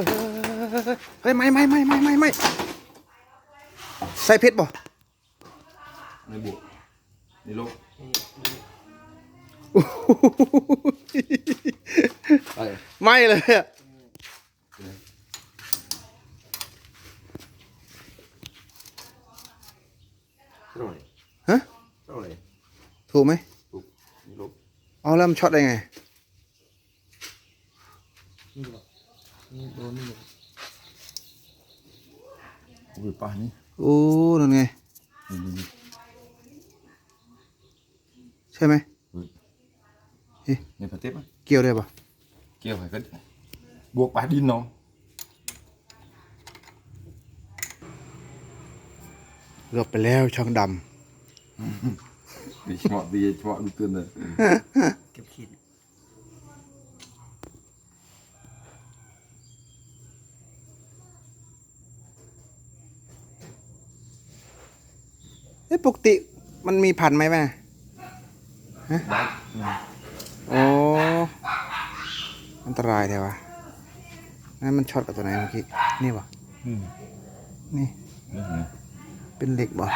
อ้ยเฮ้ยไม่ไม่ไม่ไม่ไม่ไม่ใส่เพชรบ่ในบุกในโลกไปไม่เลยอะเท่าไหร่ฮะเท่าไหร่ถูกไหมบุกในโลกเอาแล้วมันช็อตได้ไงนี่หรอนี่ โดนนี่หรอโอ้ยป่านี่โอ้นั่นไงนี่นี่นี่ใช่ไหมในประเทศมั้ยเกี่ยวได้ปะเกี่ยวอะไรกันบวกป่าดินน้องเกือบไปแล้วช่องดดีเหมาะดีเหมาะดูเตือนเลยเก็บขีด เอ้ปกติมันมีพันธุ์ไหมแม่ได้นะโอ้อันตรายเดี๋ยววะนั่นมันช็อตกับตัวไหนเมื่อกี้ นี่ปะอืมนี่นี่นี่ เป็นเหล็กบ่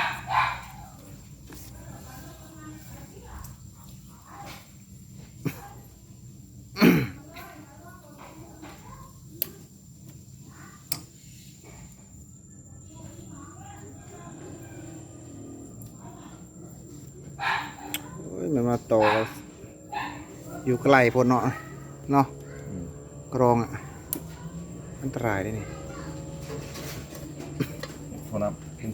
โอ้ยมันมาโตแล้วอยู่ใกล้พนเนาะเนาะอืมกรองอะอันตรายด้วยนี่พอน้ำกิน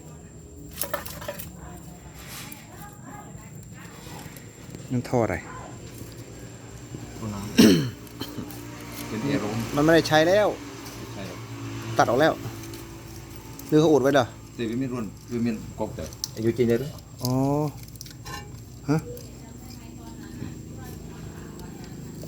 มันท่ออะไรพอน้ำเป็นเอโรมมันไม่ได้ใช้แล้วใช่หรอกตัดออกแล้วหรือเขาอุดไว้เหรอแต่วิมิรุนวิมินกบแต่อายุกินได้ด้วยอ๋อฮะ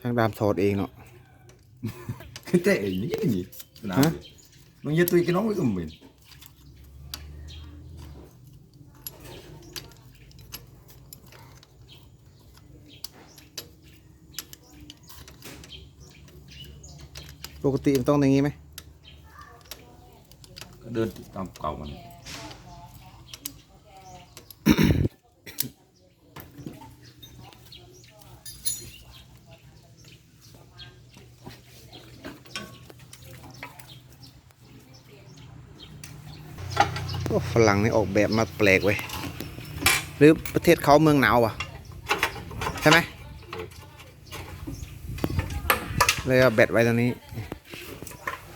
ช่างดามถอดเองเนาะ cái trẻ như cái gì nào Hả? nó như tùy cái nó với của mình ปกติมันต้องอย่างนี้ไหม cái đơn tao cầu mình โฝรั่งนี่ออกแบบมาแปลกเว้ยหรือประเทศเขาเมืองหนาววะใช่ไหมเลยเอาแบตไว้ตรงนี้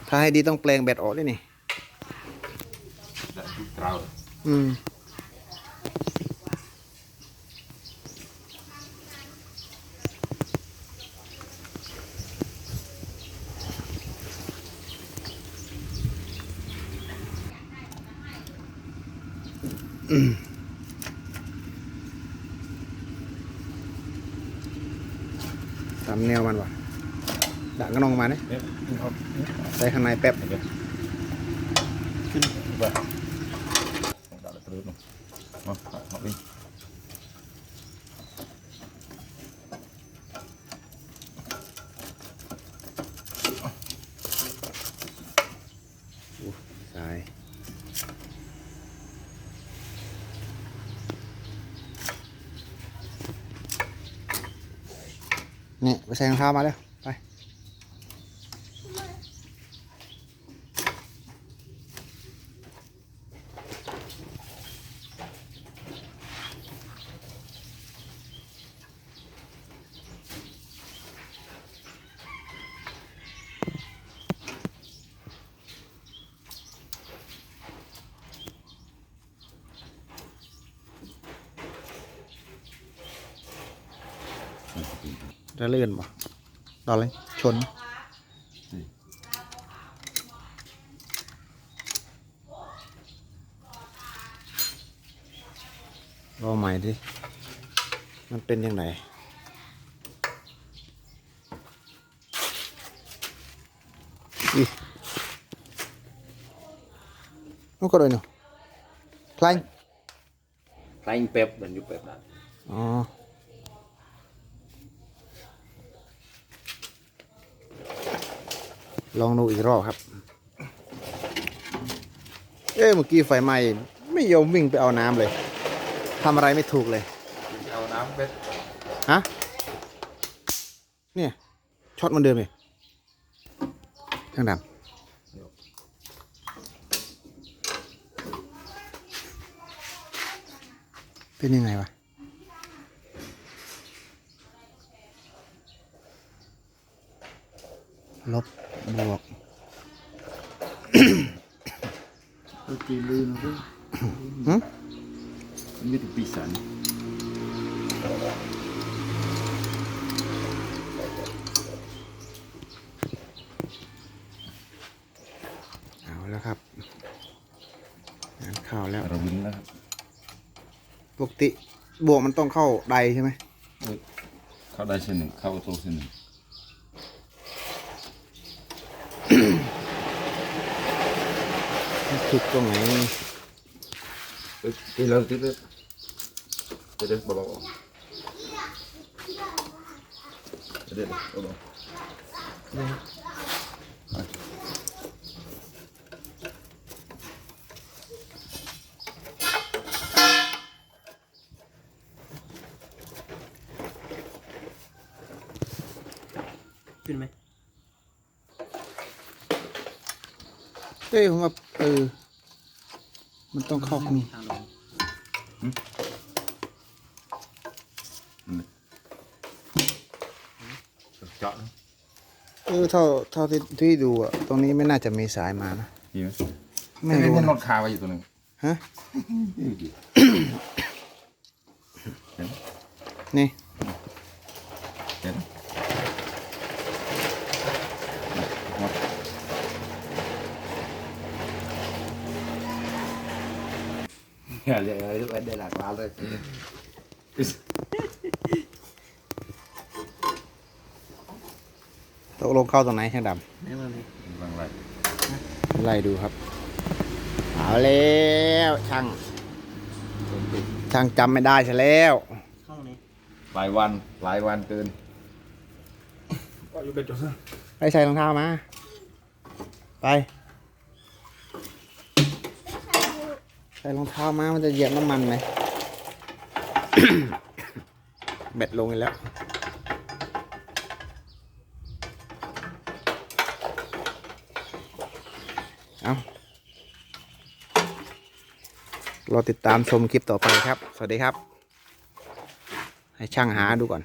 ถ้าให้ดีต้องแปลงแบตออกด้วยนี่ đã chút trao อืม ตามแนวมันวะด่างก็นองมาเนี่ย Đấy, không không ใส่ข้างในแป๊บขึ้นไปได้แล้วตรึกมามาเอาไป ใช่เนี่ไปใส่รองเท้ามาแล้วไป จะเลื่อนบ่รอเลยชนรอใหม่ดิ มันเป็นยังไงอี nó có đôi nào Thanh ไล่เป๊บเหมือนอยู่เป๊บนะอ๋อ ลองดูอีกรอบครับ เอ้เมื่อกี้ไฟไหม้ไม่ยอมวิ่งไปเอาน้ำเลยทำอะไรไม่ถูกเลย เอาน้ำเป๊บฮะ เนี่ยช็อตเหมันเดิมเลยช่างดำเป็นยังไงวะ ลบ บวกตัวจีลืมนะหึมันมีแต่ปีสันเอาแล้วครับงานเข้าแล้ว เราวินแล้วครับปกติบวกมันต้องเข้าใดใช่ไหมเอ้ยเข้าได้เส้นหนึ่งเข้าประตูเส้นหนึ่ง ผิดตรงไหนที่เราติดเลยเดี๋ยวเดี๋ยวเบาๆเดี๋ยวเดี๋ยวเบาขึ้นไหมเอ้ยผมว่าเออ มันต้องเข้าม่คุมมีทางลงเจาะนะเออเท่าเท่าที่ที่ดูอะตรงนี้ไม่น่าจะมีสายมานะดีไหมไม่รู้มันนะอดคาไว้อยู่ตัวหนึ่งฮะ นี่ดิเห็นไหม นี่ เห็นไหมหมด อย่า เรียกอะไรไว้ได้หลากหลายเลยตกลงเข้าตรงไหนช่างดไม่มาเลยบางไรำไล่ดูครับ เอาแล้วช่างช่างจำไม่ได้ใช่แล้วห้องนี้หลายวันหลายวันเกินไปใส่รองเท้ามา ไป ใส่รองเท้ามามันจะเหยียบน้ำมันไหมเบ็ดลงอีกแล้ว เอารอติดตามชมคลิปต่อไปครับ สวัสดีครับ ให้ช่างหาดูก่อน